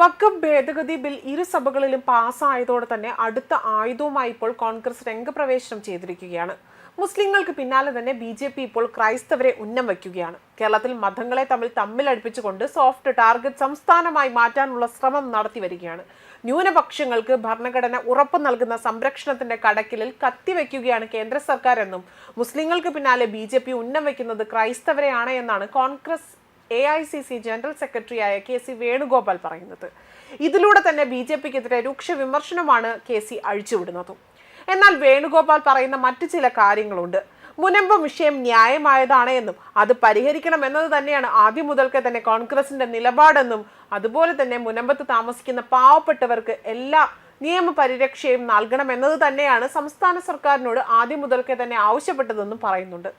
വഖഫ് ഭേദഗതി ബിൽ ഇരുസഭകളിലും പാസ്സായതോടെ തന്നെ അടുത്ത ആയുധവുമായി ഇപ്പോൾ കോൺഗ്രസ് രംഗപ്രവേശനം ചെയ്തിരിക്കുകയാണ്. മുസ്ലിങ്ങൾക്ക് പിന്നാലെ തന്നെ ബി ജെ പി ഇപ്പോൾ ക്രൈസ്തവരെ ഉന്നം വയ്ക്കുകയാണ്. കേരളത്തിൽ മതങ്ങളെ തമ്മിൽ തമ്മിലടുപ്പിച്ചുകൊണ്ട് സോഫ്റ്റ് ടാർഗറ്റ് സംസ്ഥാനമായി മാറ്റാനുള്ള ശ്രമം നടത്തി വരികയാണ്. ന്യൂനപക്ഷങ്ങൾക്ക് ഭരണഘടന ഉറപ്പു നൽകുന്ന സംരക്ഷണത്തിന്റെ കടക്കിലിൽ കത്തിവെക്കുകയാണ് കേന്ദ്ര സർക്കാർ എന്നും മുസ്ലിങ്ങൾക്ക് പിന്നാലെ ബി ജെ പി ഉന്നം വയ്ക്കുന്നത് ക്രൈസ്തവരെയാണ് എന്നാണ് Congress A I C C general സെക്രട്ടറിയായ കെ സി വേണുഗോപാൽ പറയുന്നത്. ഇതിലൂടെ തന്നെ ബി ജെ പിക്കെതിരെ രൂക്ഷ വിമർശനമാണ് കെ സി അഴിച്ചുവിടുന്നതും. എന്നാൽ വേണുഗോപാൽ പറയുന്ന മറ്റു ചില കാര്യങ്ങളുണ്ട്. മുനമ്പം വിഷയം ന്യായമായതാണ് എന്നും അത് പരിഹരിക്കണം എന്നത് തന്നെയാണ് ആദ്യം മുതൽക്കേ തന്നെ കോൺഗ്രസിന്റെ നിലപാടെന്നും അതുപോലെ തന്നെ മുനമ്പത്ത് താമസിക്കുന്ന പാവപ്പെട്ടവർക്ക് എല്ലാ നിയമപരിരക്ഷയും നൽകണമെന്നത് തന്നെയാണ് സംസ്ഥാന സർക്കാരിനോട് ആദ്യം മുതൽക്കേ തന്നെ ആവശ്യപ്പെട്ടതെന്നും പറയുന്നുണ്ട്.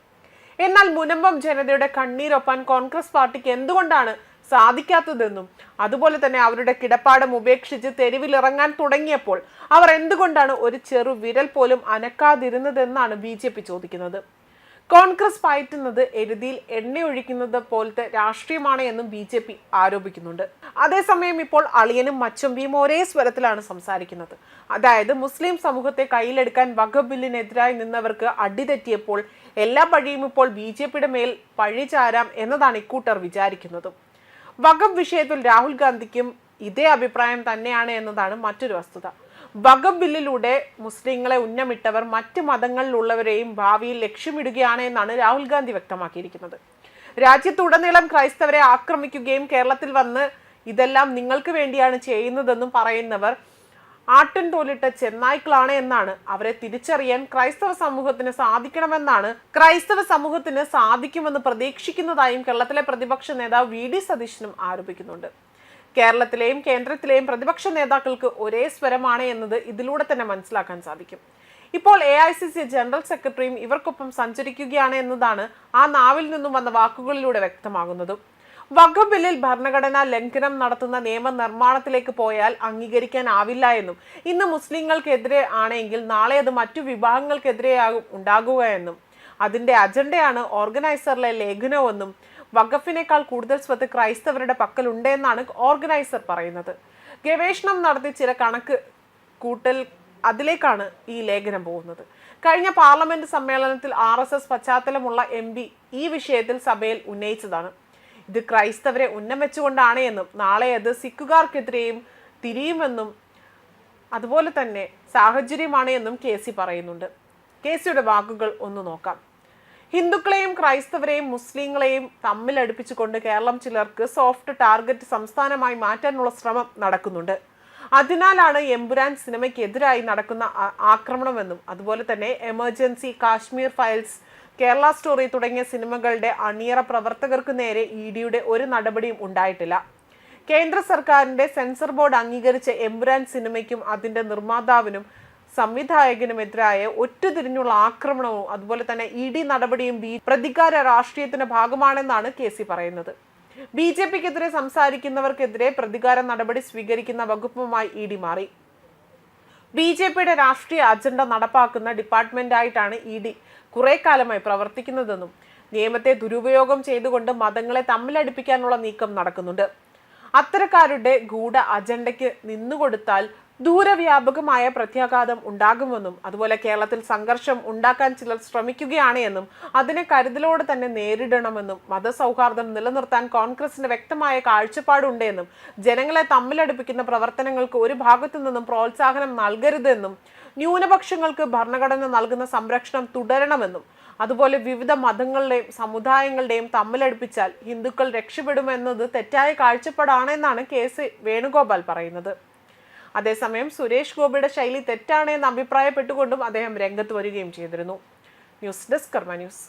എന്നാൽ മുനമ്പം ജനതയുടെ കണ്ണീരൊപ്പാൻ കോൺഗ്രസ് പാർട്ടിക്ക് എന്തുകൊണ്ടാണ് സാധിക്കാത്തതെന്നും അതുപോലെ തന്നെ അവരുടെ കിടപ്പാടം ഉപേക്ഷിച്ച് തെരുവിലിറങ്ങാൻ തുടങ്ങിയപ്പോൾ അവർ എന്തുകൊണ്ടാണ് ഒരു ചെറു വിരൽ പോലും അനക്കാതിരുന്നതെന്നാണ് ബി ജെ പി ചോദിക്കുന്നത്. കോൺഗ്രസ് പയറ്റുന്നത് എരുതിയിൽ എണ്ണയൊഴിക്കുന്നത് പോലത്തെ രാഷ്ട്രീയമാണ് എന്നും ബി ജെ പി ആരോപിക്കുന്നുണ്ട്. അതേസമയം ഇപ്പോൾ അളിയനും മച്ചമ്പിയും ഒരേ സ്വരത്തിലാണ് സംസാരിക്കുന്നത്. അതായത് മുസ്ലിം സമൂഹത്തെ കയ്യിലെടുക്കാൻ വകബില്ലിനെതിരായി ബില്ലിനെതിരായി നിന്നവർക്ക് അടിതെറ്റിയപ്പോൾ എല്ലാ പഴിയും ഇപ്പോൾ ബി ജെ പിയുടെ മേൽ പഴി ചാരാം എന്നതാണ് ഇക്കൂട്ടർ വിചാരിക്കുന്നതും. വകം വിഷയത്തിൽ രാഹുൽ ഗാന്ധിക്കും ഇതേ അഭിപ്രായം തന്നെയാണ് എന്നതാണ് മറ്റൊരു വസ്തുത. വകം ബില്ലിലൂടെ മുസ്ലിങ്ങളെ ഉന്നമിട്ടവർ മറ്റ് മതങ്ങളിലുള്ളവരെയും ഭാവിയിൽ ലക്ഷ്യമിടുകയാണ് എന്നാണ് രാഹുൽ ഗാന്ധി വ്യക്തമാക്കിയിരിക്കുന്നത്. രാജ്യത്തുടനീളം ക്രൈസ്തവരെ ആക്രമിക്കുകയും കേരളത്തിൽ വന്ന് ഇതെല്ലാം നിങ്ങൾക്ക് വേണ്ടിയാണ് ചെയ്യുന്നതെന്നും പറയുന്നവർ ആട്ടിൻ തോലിട്ട ചെന്നായ്ക്കളാണ് എന്നാണ് അവരെ തിരിച്ചറിയാൻ ക്രൈസ്തവ സമൂഹത്തിന് സാധിക്കണമെന്നാണ് ക്രൈസ്തവ സമൂഹത്തിന് സാധിക്കുമെന്ന് പ്രതീക്ഷിക്കുന്നതായും കേരളത്തിലെ പ്രതിപക്ഷ നേതാവ് വി ഡി സതീശനും ആരോപിക്കുന്നുണ്ട്. കേരളത്തിലെയും കേന്ദ്രത്തിലെയും പ്രതിപക്ഷ നേതാക്കൾക്ക് ഒരേ സ്വരമാണ് എന്നത് ഇതിലൂടെ തന്നെ മനസ്സിലാക്കാൻ സാധിക്കും. ഇപ്പോൾ A I C C general സെക്രട്ടറിയും ഇവർക്കൊപ്പം സഞ്ചരിക്കുകയാണ് എന്നതാണ് ആ നാവിൽ നിന്നും വന്ന വാക്കുകളിലൂടെ വ്യക്തമാകുന്നതും. വഖഫ് ബില്ലിൽ ഭരണഘടനാ ലംഘനം നടത്തുന്ന നിയമനിർമ്മാണത്തിലേക്ക് പോയാൽ അംഗീകരിക്കാനാവില്ല എന്നും ഇന്ന് മുസ്ലിങ്ങൾക്കെതിരെ ആണെങ്കിൽ നാളെ അത് മറ്റു വിഭാഗങ്ങൾക്കെതിരെയാകും ഉണ്ടാകുക എന്നും അതിന്റെ അജണ്ടയാണ് ഓർഗനൈസറിലെ ലേഖനമെന്നും വഖഫിനേക്കാൾ കൂടുതൽ സ്വത്ത് ക്രൈസ്തവരുടെ പക്കലുണ്ടെന്നാണ് ഓർഗനൈസർ പറയുന്നത്. ഗവേഷണം നടത്തി ചില കണക്ക് കൂട്ടൽ അതിലേക്കാണ് ഈ ലേഖനം പോകുന്നത്. കഴിഞ്ഞ പാർലമെന്റ് സമ്മേളനത്തിൽ ആർ എസ് എസ് പശ്ചാത്തലമുള്ള എം പി ഈ വിഷയത്തിൽ സഭയിൽ ഉന്നയിച്ചതാണ്. ഇത് ക്രൈസ്തവരെ ഉന്നം വെച്ചുകൊണ്ടാണ് എന്നും നാളെ അത് സിഖുകാർക്കെതിരെയും തിരിയുമെന്നും അതുപോലെ തന്നെ സാഹചര്യമാണ് എന്നും കെ സി പറയുന്നുണ്ട്. കെ സിയുടെ വാക്കുകൾ ഒന്ന് നോക്കാം. ഹിന്ദുക്കളെയും ക്രൈസ്തവരെയും മുസ്ലിങ്ങളെയും തമ്മിലടുപ്പിച്ചുകൊണ്ട് കേരളം ചിലർക്ക് സോഫ്റ്റ് ടാർഗറ്റ് സംസ്ഥാനമായി മാറ്റാനുള്ള ശ്രമം നടക്കുന്നുണ്ട്. അതിനാലാണ് എമ്പുരാൻ സിനിമയ്ക്കെതിരായി നടക്കുന്ന ആക്രമണമെന്നും അതുപോലെ തന്നെ emergency Kashmir files Kerala story തുടങ്ങിയ സിനിമകളുടെ അണിയറ പ്രവർത്തകർക്ക് നേരെ ഇ ഡിയുടെ ഒരു നടപടിയും ഉണ്ടായിട്ടില്ല. കേന്ദ്ര സർക്കാരിന്റെ സെൻസർ ബോർഡ് അംഗീകരിച്ച എമ്പുരാൻ സിനിമയ്ക്കും അതിന്റെ നിർമ്മാതാവിനും സംവിധായകനുമെതിരായ ഒറ്റുതിരിഞ്ഞുള്ള ആക്രമണവും അതുപോലെ തന്നെ ഇ ഡി നടപടിയും ബി പ്രതികാര രാഷ്ട്രീയത്തിന്റെ ഭാഗമാണെന്നാണ് കെ സി പറയുന്നത്. ബി ജെ പിക്കെതിരെ സംസാരിക്കുന്നവർക്കെതിരെ പ്രതികാര നടപടി സ്വീകരിക്കുന്ന വകുപ്പുമായി ഇ ഡി മാറി. ബി ജെ പിയുടെ രാഷ്ട്രീയ അജണ്ട നടപ്പാക്കുന്ന ഡിപ്പാർട്ട്മെന്റായിട്ടാണ് ഇ ഡി കുറെ കാലമായി പ്രവർത്തിക്കുന്നതെന്നും നിയമത്തെ ദുരുപയോഗം ചെയ്തുകൊണ്ട് മതങ്ങളെ തമ്മിലടിപ്പിക്കാനുള്ള നീക്കം നടക്കുന്നുണ്ട്. അത്തരക്കാരുടെ ഗൂഢ അജണ്ടയ്ക്ക് നിന്നുകൊടുത്താൽ ദൂരവ്യാപകമായ പ്രത്യാഘാതം ഉണ്ടാകുമെന്നും അതുപോലെ കേരളത്തിൽ സംഘർഷം ഉണ്ടാക്കാൻ ചിലർ ശ്രമിക്കുകയാണ് എന്നും അതിനെ കരുതലോടെ തന്നെ നേരിടണമെന്നും മതസൗഹാർദ്ദം നിലനിർത്താൻ കോൺഗ്രസിന് വ്യക്തമായ കാഴ്ചപ്പാടുണ്ട് എന്നും ജനങ്ങളെ തമ്മിലടുപ്പിക്കുന്ന പ്രവർത്തനങ്ങൾക്ക് ഒരു ഭാഗത്തു നിന്നും പ്രോത്സാഹനം നൽകരുതെന്നും ന്യൂനപക്ഷങ്ങൾക്ക് ഭരണഘടന നൽകുന്ന സംരക്ഷണം തുടരണമെന്നും അതുപോലെ വിവിധ മതങ്ങളുടെയും സമുദായങ്ങളുടെയും തമ്മിലടുപ്പിച്ചാൽ ഹിന്ദുക്കൾ രക്ഷപ്പെടുമെന്നത് തെറ്റായ കാഴ്ചപ്പാടാണെന്നാണ് കെ സി വേണുഗോപാൽ പറയുന്നത്. അതേസമയം സുരേഷ് ഗോപിയുടെ ശൈലി തെറ്റാണ് എന്ന് അഭിപ്രായപ്പെട്ടുകൊണ്ടും അദ്ദേഹം രംഗത്ത് വരികയും ചെയ്തിരുന്നു. News desk Karma news.